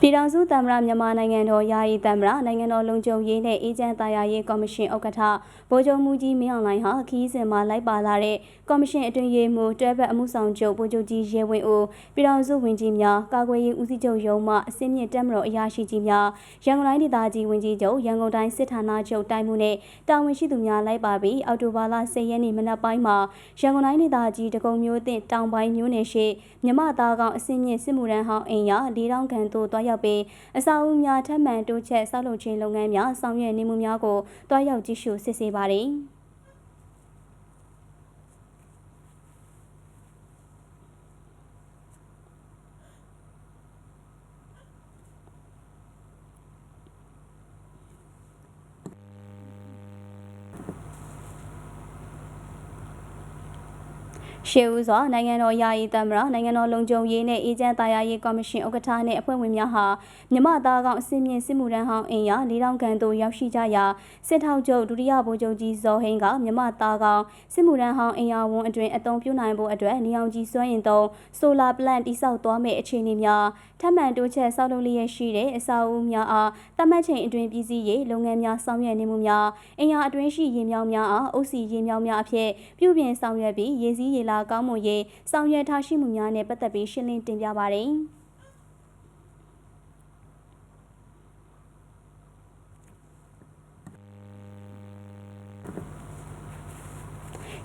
ပြည်ထောင်စုသမ္မတမြန်မာနိုင်ငံတော်ယာယီသမ္မတနိုင်ငံတော်လုံခြုံရေးနဲ့အေဂျင့်တာယာရေးကော်မရှင်ဥက္ကဋ္ဌဗိုလ်ချုပ်မူကြီးမင်းအောင်လှိုင်ဟာခီးစဉ်မှာလိုက်ပါလာတဲ့ကော်မရှင်အတွင်းရေးမှူးတွဲဘက်အမှုဆောင်ချုပ်ဗိုလ်ချုပ်ကြီးရဲဝင်းဦးပြည်ထောင်စုဝန်ကြီးများကာကွယ်ရေးဦးစီးချုပ်ရုံးမှအစင်းမြင့်တက်မတော်အရာရှိကြီးများရန်ကုန်တိုင်းဒေသကြီးဝန်ကြီးချုပ်ရန်ကုန်တိုင်းစစ်ဌာနချုပ်တိုင်းမှုနဲ့တာဝန်ရှိသူများလိုက်ပါပြီးအော်တိုဘာလ10ရက်နေ့မနက်ပိုင်းမှာရန်ကုန်တိုင်းဒေသကြီးတကုံမျိုးတင်တောင်ပိုင်းမျိုးနယ်ရှိမြမသားကောင်အစင်းမြင့်စစ်မှုရန်ဟောင်းအိမ်ရ၄တောင်ခန့်သို့တွားရောက်ပြီးအစာအုပ်များထပ်မံတိုးချက်ဆောက်လုပ်ခြင်းလုပ်ငန်းများဆောင်ရွက်နေမှုများကိုတွားရောက်ကြည့်ရှုစစ်ဆေးပါသည်။ ရှေးဦးစွာနိုင်ငံတော်ယာယီသမ္မတနိုင်ငံတော်လုံခြုံရေးနဲ့အေဂျင့်တာယာရေးကော်မရှင်ဥက္ကဋ္ဌနဲ့အဖွဲ့ဝင်များဟာမြမသားကောင်အစင်းမြင့်စစ်မှုထမ်းဟောင်းအင်ရ၄တောင်ခန့်သို့ရောက်ရှိကြရာစစ်ထောက်ချုပ်ဒုတိယဗိုလ်ချုပ်ကြီးဇော်ဟိန်းကမြမသားကောင်စစ်မှုထမ်းဟောင်းအင်ရဝန်အတွင်အသုံးပြုနိုင်ဖို့အတွက်နေအောင်ကြီးစွမ်းရင်သုံးဆိုလာပလန့်တိစောက်သွားမယ့်အခြေအနေများထပ်မံတိုးချက်ဆောက်လုပ်လျက်ရှိတဲ့အစာအုပ်များအားတတ်မှတ်ချိန်အတွင်းပြည်စည်းရေးလုပ်ငန်းများဆောင်ရွက်နေမှုများအင်ရအတွင်းရှိရေမြောင်းများအားအုပ်စီရေမြောင်းများအဖြစ်ပြုပြင်ဆောင်ရွက်ပြီးရေစည်းရေလာကောင်းမွန်ရေးဆောင်ရွက်ထားရှိမှုများနဲ့ပတ်သက်ပြီးရှင်းလင်းတင်ပြပါတယ်။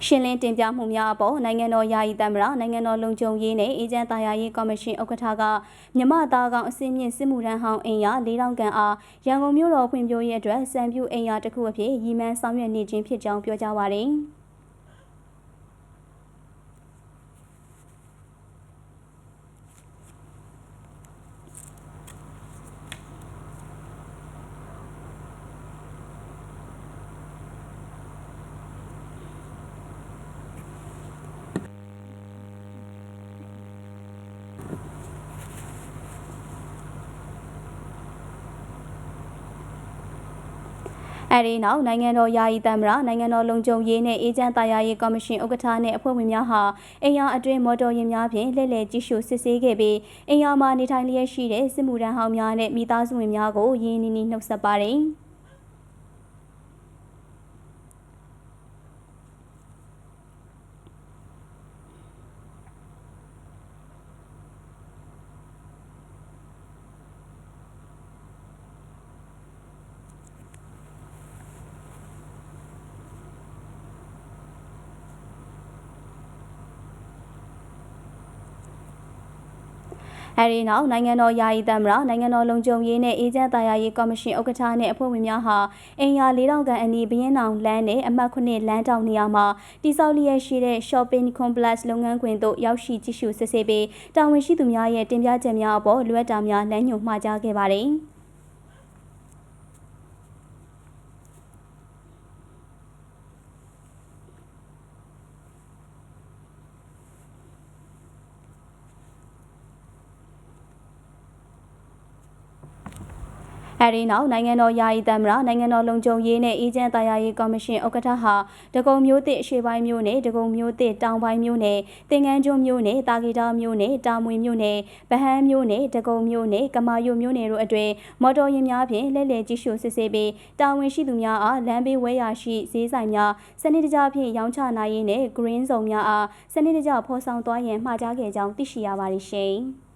ရှင်းလင်းတင်ပြမှုများအပေါ်နိုင်ငံတော်ယာယီသမ္မတနိုင်ငံတော်လုံခြုံရေးနဲ့အေဂျင့်တာယာရေးကော်မရှင်ဥက္ကဋ္ဌကမြမသားကောင်အစင်းမြင့်စစ်မှုထမ်းဟောင်းအင်ရ၄တောင်ကန်အားရန်ကုန်မြို့တော်ဖွံ့ဖြိုးရေးအတွက်စံပြူအင်ရတစ်ခုအဖြစ်ရည်မှန်းဆောင်ရွက်နေခြင်းဖြစ်ကြောင်းပြောကြားပါရယ်။ အဲဒီနောက်နိုင်ငံတော်ယာယီသမ္မတနိုင်ငံတော်လုံခြုံရေးနဲ့အေဂျင့်တာယာရေးကော်မရှင်ဥက္ကဋ္ဌနဲ့အဖွဲ့ဝင်များဟာအင်ယာအတွင်းမော်တော်ယာဉ်များဖြင့်လှည့်လည်ကြည့်ရှုစစ်ဆေးခဲ့ပြီးအင်ယာမှာနေထိုင်လျက်ရှိတဲ့စစ်မှုထမ်းဟောင်းများနဲ့မိသားစုဝင်များကိုရင်းနှီးနှီးနှုတ်ဆက်ပါတယ်။ အဲဒီနောက်နိုင်ငံတော်ယာယီသမ္မတနိုင်ငံတော်လုံခြုံရေးနဲ့အေဂျင့်တာယာရေးကော်မရှင်ဥက္ကဋ္ဌနဲ့အဖွဲ့ဝင်များဟာအင်ယာ၄တောင်ကန်အနီးဘရင်တောင်လမ်းနဲ့အမှတ်9လမ်းတောင်နေရာမှာတိစောက်လျက်ရှိတဲ့ shopping complex လုပ်ငန်းခွင်သို့ရောက်ရှိကြည့်ရှုစစ်ဆေးပြီးတာဝန်ရှိသူများရဲ့တင်ပြချက်များအပေါ်လွှဲတာများလမ်းညွှန်မှာကြားခဲ့ပါတယ်။ အဲဒီနောက်နိုင်ငံတော်ယာယီသမ္မတနိုင်ငံတော်လုံခြုံရေးနဲ့အေဂျင့်တာယာရေးကော်မရှင်ဥက္ကဋ္ဌဟာဒဂုံမျိုးသစ်အရှေ့ပိုင်းမျိုးနဲ့ဒဂုံမျိုးသစ်တောင်ပိုင်းမျိုးနဲ့တင်ငန်းကျွန်းမျိုးနဲ့တာဂီတာမျိုးနဲ့တာမွေမျိုးနဲ့ဗဟန်းမျိုးနဲ့ဒဂုံမျိုးနဲ့ကမာယုမျိုးနယ်တို့အတွင်မော်တော်ယာဉ်များဖြင့်လှည့်လည်ကြည့်ရှုစစ်ဆေးပြီးတာဝန်ရှိသူများအားလမ်းဘေးဝဲရာရှိဈေးဆိုင်များစနစ်တကျဖြင့်ရောင်းချနိုင်ရေးနဲ့ green zone များအားစနစ်တကျဖော်ဆောင်သွားရန်မှာကြားခဲ့ကြောင်းသိရှိရပါတယ်ရှင်။